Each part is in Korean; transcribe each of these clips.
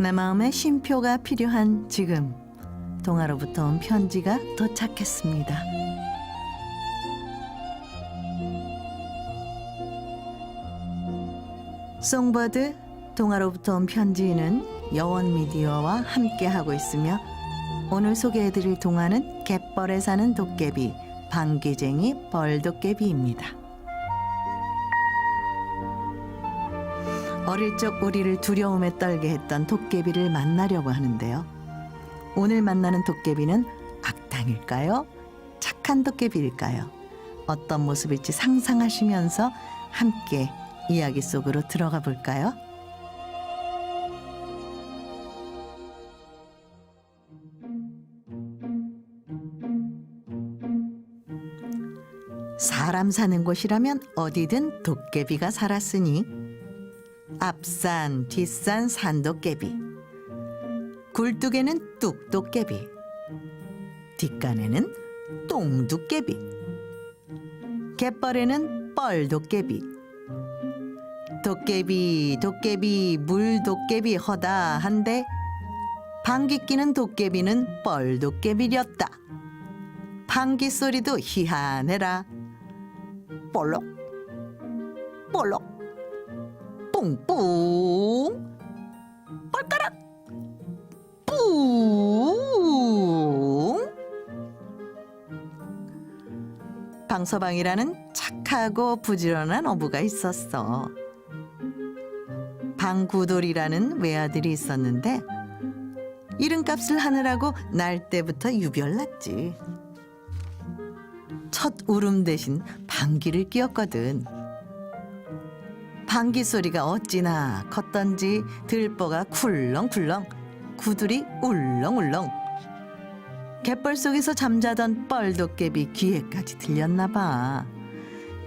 내 마음에 쉼표가 필요한 지금 동화로부터 온 편지가 도착했습니다. 송버드 동화로부터 온 편지는 여원 미디어와 함께 하고 있으며 오늘 소개해드릴 동화는 갯벌에 사는 도깨비 방귀쟁이 벌도깨비입니다. 어릴 적 우리를 두려움에 떨게 했던 도깨비를 만나려고 하는데요. 오늘 만나는 도깨비는 악당일까요? 착한 도깨비일까요? 어떤 모습일지 상상하시면서 함께 이야기 속으로 들어가 볼까요? 사람 사는 곳이라면 어디든 도깨비가 살았으니 앞산 뒷산 산도깨비. 굴뚝에는 뚝도깨비. 뒷간에는 똥도깨비. 갯벌에는 뻘도깨비. 도깨비 도깨비 물도깨비 허다 한데 방귀 끼는 도깨비는 뻘도깨비렸다. 방귀 소리도 희한해라. 볼록 볼록 뿡뿡. 발가락. 뿡. 방서방이라는 착하고 부지런한 어부가 있었어. 방구돌이라는 외아들이 있었는데 이름값을 하느라고 날 때부터 유별났지. 첫 울음 대신 방귀를 뀌었거든 방귀 소리가 어찌나 컸던지 들보가 쿨렁쿨렁 구들이 울렁울렁 갯벌 속에서 잠자던 뻘도깨비 귀에까지 들렸나 봐.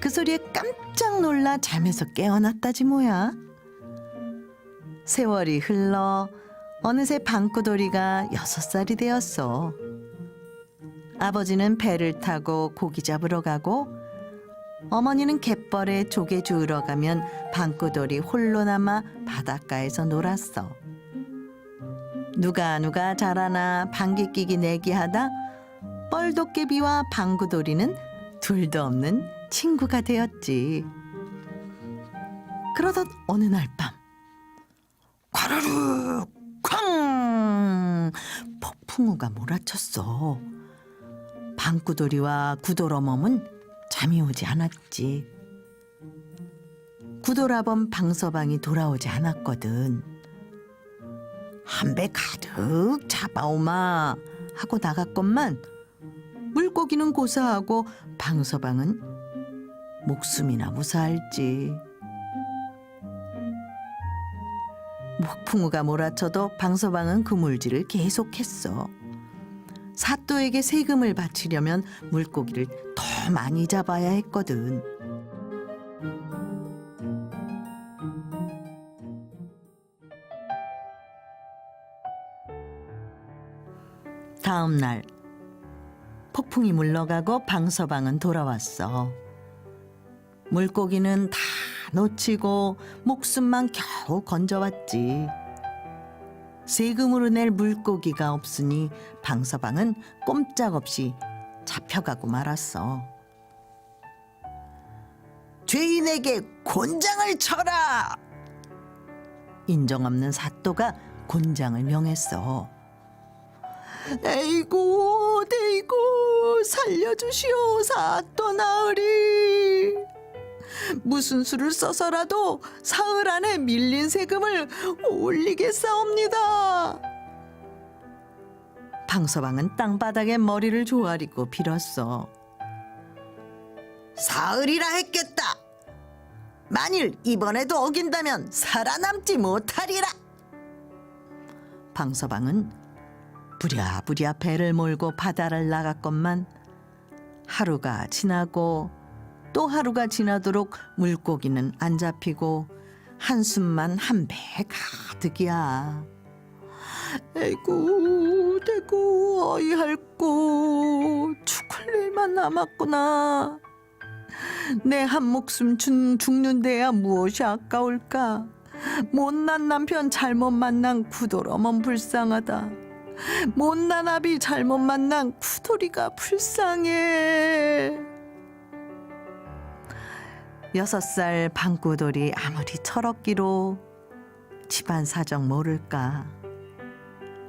그 소리에 깜짝 놀라 잠에서 깨어났다지 뭐야. 세월이 흘러 어느새 방구돌이가 여섯 살이 되었어. 아버지는 배를 타고 고기 잡으러 가고 어머니는 갯벌에 조개 주우러 가면 방구돌이 홀로 남아 바닷가에서 놀았어. 누가 누가 잘하나 방귀 끼기 내기하다 뻘도깨비와 방구돌이는 둘도 없는 친구가 되었지. 그러던 어느 날 밤, 과르르 쾅 폭풍우가 몰아쳤어. 방구돌이와 구돌어멈은 잠이 오지 않았지. 구돌아범 방서방이 돌아오지 않았거든. 한 배 가득 잡아오마 하고 나갔건만 물고기는 고사하고 방서방은 목숨이나 무사할지. 폭풍우가 몰아쳐도 방서방은 그 물질을 계속했어. 사또에게 세금을 바치려면 물고기를 더 많이 잡아야 했거든. 다음 날 폭풍이 물러가고 방서방은 돌아왔어. 물고기는 다 놓치고 목숨만 겨우 건져왔지. 세금으로 낼 물고기가 없으니 방서방은 꼼짝없이 잡혀가고 말았어. 죄인에게 곤장을 쳐라! 인정 없는 사또가 곤장을 명했어. 에이고, 데이고, 살려주시오, 사또 나으리. 무슨 수를 써서라도 사흘 안에 밀린 세금을 올리겠사옵니다. 방서방은 땅바닥에 머리를 조아리고 빌었어. 사흘이라 했겠다. 만일 이번에도 어긴다면 살아남지 못하리라. 방서방은 부랴부랴 배를 몰고 바다를 나갔건만 하루가 지나고 또 하루가 지나도록 물고기는 안 잡히고 한숨만 한 배 가득이야. 에구 대구 어이할꼬 죽을 일만 남았구나. 내 한 목숨 준 죽는 데야 무엇이 아까울까. 못난 남편 잘못 만난 구도로만 불쌍하다. 못난 아비 잘못 만난 구돌이가 불쌍해. 여섯 살 방구돌이 아무리 철없기로 집안 사정 모를까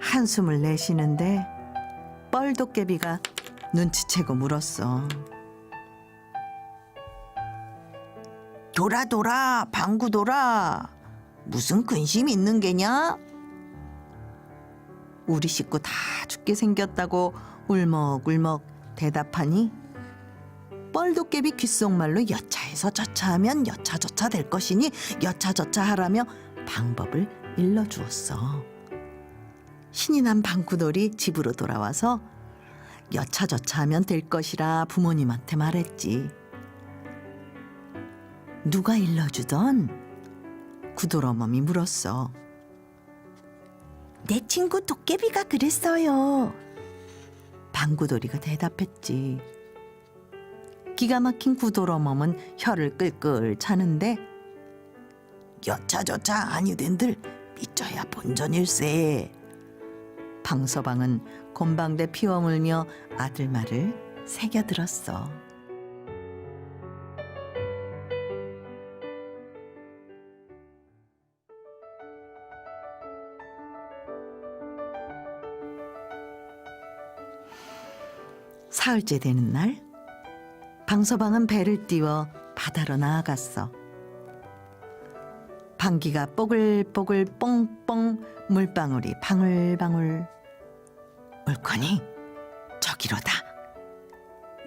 한숨을 내쉬는데 뻘도깨비가 눈치채고 물었어. 돌아 돌아 방구 돌아 무슨 근심 있는 게냐? 우리 식구 다 죽게 생겼다고 울먹울먹 대답하니 뻘도깨비 귓속말로 여차해서 저차하면 여차저차 될 것이니 여차저차 하라며 방법을 일러주었어. 신이 난 방구돌이 집으로 돌아와서 여차저차 하면 될 것이라 부모님한테 말했지. 누가 일러주던? 구돌어멈이 물었어. 내 친구 도깨비가 그랬어요. 방구돌이가 대답했지. 기가 막힌 구돌어멈은 혀를 끌끌 차는데 여차저차 아니된들 삐져야 본전일세. 방서방은 곤방대 피워 물며 아들 말을 새겨들었어. 사흘째 되는 날 방서방은 배를 띄워 바다로 나아갔어. 방귀가 뽀글뽀글 뽕뽕 물방울이 방울방울 물건이 저기로다.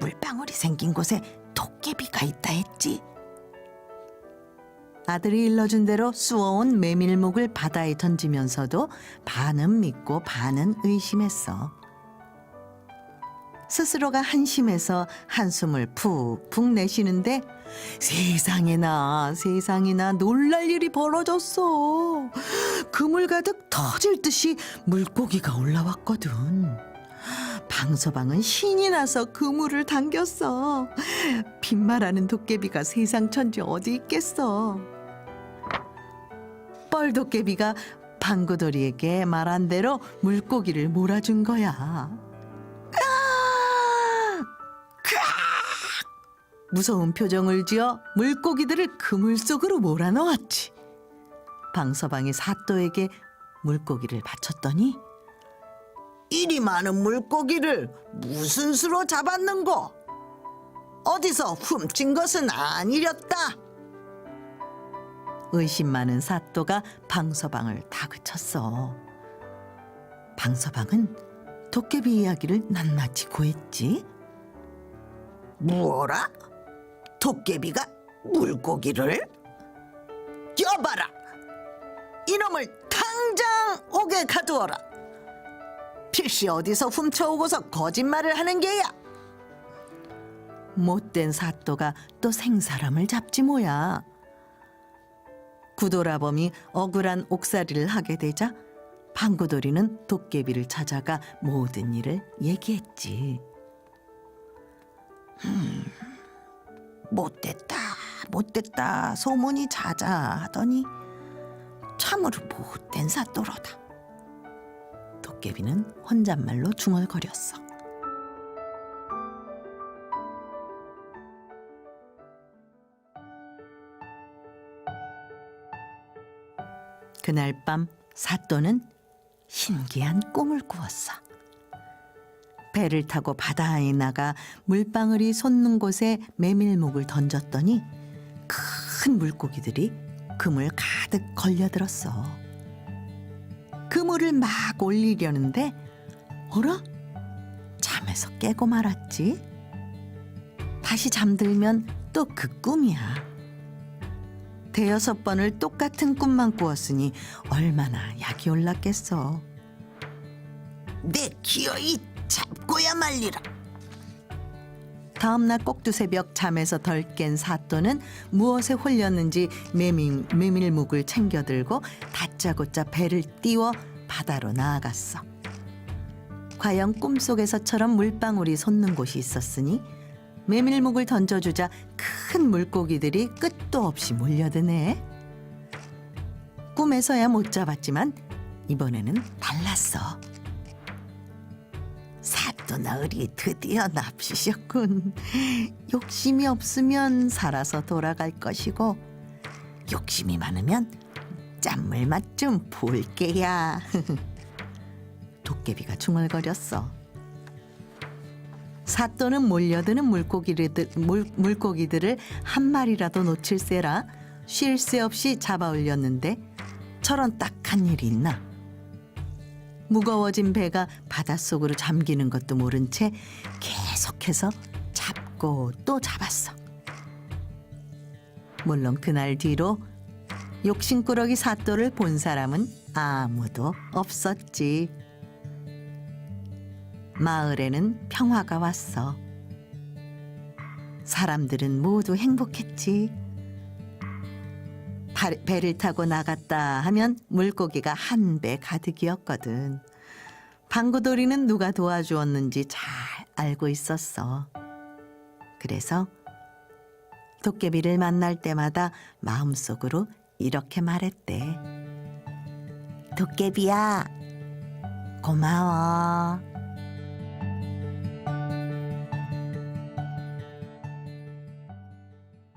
물방울이 생긴 곳에 도깨비가 있다 했지. 아들이 일러준 대로 쑤어온 메밀목을 바다에 던지면서도 반은 믿고 반은 의심했어. 스스로가 한심해서 한숨을 푹푹 내쉬는데 세상에나 세상에나 놀랄 일이 벌어졌어. 그물 가득 터질 듯이 물고기가 올라왔거든. 방서방은 신이 나서 그물을 당겼어. 빈말하는 도깨비가 세상 천지 어디 있겠어. 뻘 도깨비가 방구돌이에게 말한 대로 물고기를 몰아준 거야. 무서운 표정을 지어 물고기들을 그물 속으로 몰아넣었지. 방서방이 사또에게 물고기를 바쳤더니 이리 많은 물고기를 무슨 수로 잡았는고? 어디서 훔친 것은 아니렸다. 의심 많은 사또가 방서방을 다그쳤어. 방서방은 도깨비 이야기를 낱낱이 고했지. 뭐라? 도깨비가 물고기를? 여봐라! 이놈을 당장 옥에 가두어라! 필시 어디서 훔쳐오고서 거짓말을 하는 게야! 못된 사또가 또 생사람을 잡지 뭐야. 구도라범이 억울한 옥살이를 하게 되자 방구돌이는 도깨비를 찾아가 모든 일을 얘기했지. 못됐다 못됐다 소문이 자자하더니 참으로 못된 사또로다. 도깨비는 혼잣말로 중얼거렸어. 그날 밤 사또는 신기한 꿈을 꾸었어 배를 타고 바다에 나가 물방울이 솟는 곳에 메밀목을 던졌더니 큰 물고기들이 그물 가득 걸려들었어. 그물을 막 올리려는데 어라? 잠에서 깨고 말았지. 다시 잠들면 또 그 꿈이야. 대여섯 번을 똑같은 꿈만 꾸었으니 얼마나 약이 올랐겠어. 내 기어이 잡고야 말리라. 다음날 꼭두새벽 잠에서 덜 깬 사또는 무엇에 홀렸는지 메밀, 메밀묵을 챙겨들고 다짜고짜 배를 띄워 바다로 나아갔어. 과연 꿈속에서처럼 물방울이 솟는 곳이 있었으니 메밀묵을 던져주자 큰 물고기들이 끝도 없이 몰려드네. 꿈에서야 못 잡았지만 이번에는 달랐어. 사또 나으리 드디어 납치셨군. 욕심이 없으면 살아서 돌아갈 것이고 욕심이 많으면 짠물 맛좀 볼게야. 도깨비가 중얼거렸어. 사또는 몰려드는 물고기를, 물, 물고기들을 한 마리라도 놓칠세라 쉴 새 없이 잡아 올렸는데 저런 딱한 일이 있나? 무거워진 배가 바닷속으로 잠기는 것도 모른 채 계속해서 잡고 또 잡았어. 물론 그날 뒤로 욕심꾸러기 사또를 본 사람은 아무도 없었지. 마을에는 평화가 왔어. 사람들은 모두 행복했지. 발- 배를 타고 나갔다 하면 물고기가 한 배 가득이었거든. 방구돌이는 누가 도와주었는지 잘 알고 있었어. 그래서 도깨비를 만날 때마다 마음속으로 이렇게 말했대. 도깨비야, 고마워.